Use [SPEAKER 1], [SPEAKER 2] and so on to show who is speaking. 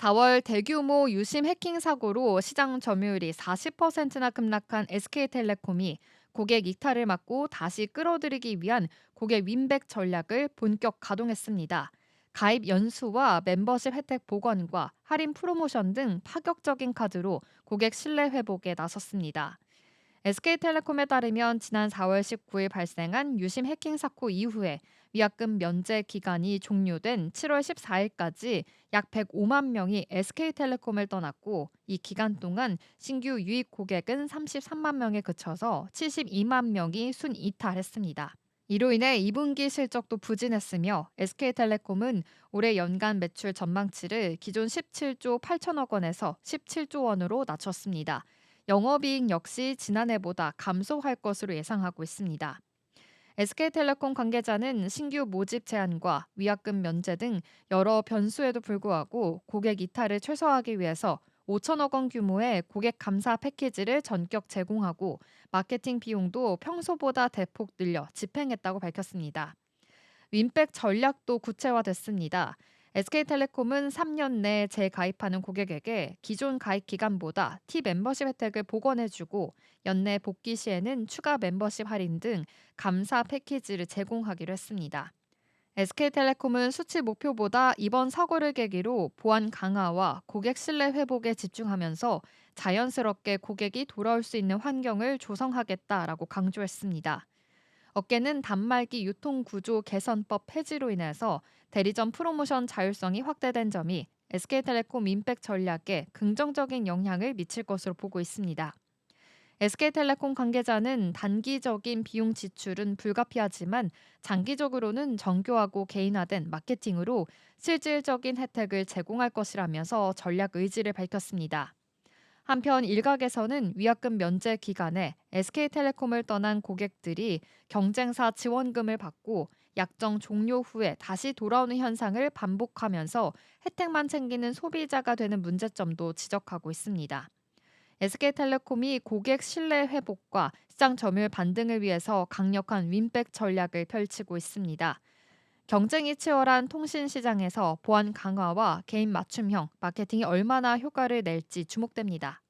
[SPEAKER 1] 4월 대규모 유심 해킹 사고로 시장 점유율이 40%나 급락한 SK텔레콤이 고객 이탈을 막고 다시 끌어들이기 위한 고객 윈백 전략을 본격 가동했습니다. 가입 연수와 멤버십 혜택 복원과 할인 프로모션 등 파격적인 카드로 고객 신뢰 회복에 나섰습니다. SK텔레콤에 따르면 지난 4월 19일 발생한 유심 해킹 사고 이후에 위약금 면제 기간이 종료된 7월 14일까지 약 105만 명이 SK텔레콤을 떠났고 이 기간 동안 신규 유입 고객은 33만 명에 그쳐서 72만 명이 순 이탈했습니다. 이로 인해 2분기 실적도 부진했으며 SK텔레콤은 올해 연간 매출 전망치를 기존 17조 8천억 원에서 17조 원으로 낮췄습니다. 영업이익 역시 지난해보다 감소할 것으로 예상하고 있습니다. SK텔레콤 관계자는 신규 모집 제한과 위약금 면제 등 여러 변수에도 불구하고 고객 이탈을 최소화하기 위해서 5천억 원 규모의 고객 감사 패키지를 전격 제공하고 마케팅 비용도 평소보다 대폭 늘려 집행했다고 밝혔습니다. 윈백 전략도 구체화됐습니다. SK텔레콤은 3년 내 재가입하는 고객에게 기존 가입 기간보다 T 멤버십 혜택을 복원해주고 연내 복귀 시에는 추가 멤버십 할인 등 감사 패키지를 제공하기로 했습니다. SK텔레콤은 수치 목표보다 이번 사고를 계기로 보안 강화와 고객 신뢰 회복에 집중하면서 자연스럽게 고객이 돌아올 수 있는 환경을 조성하겠다라고 강조했습니다. 업계는 단말기 유통 구조 개선법 폐지로 인해서 대리점 프로모션 자율성이 확대된 점이 SK텔레콤 인백 전략에 긍정적인 영향을 미칠 것으로 보고 있습니다. SK텔레콤 관계자는 단기적인 비용 지출은 불가피하지만 장기적으로는 정교하고 개인화된 마케팅으로 실질적인 혜택을 제공할 것이라면서 전략 의지를 밝혔습니다. 한편 일각에서는 위약금 면제 기간에 SK텔레콤을 떠난 고객들이 경쟁사 지원금을 받고 약정 종료 후에 다시 돌아오는 현상을 반복하면서 혜택만 챙기는 소비자가 되는 문제점도 지적하고 있습니다. SK텔레콤이 고객 신뢰 회복과 시장 점유율 반등을 위해서 강력한 윈백 전략을 펼치고 있습니다. 경쟁이 치열한 통신 시장에서 보안 강화와 개인 맞춤형 마케팅이 얼마나 효과를 낼지 주목됩니다.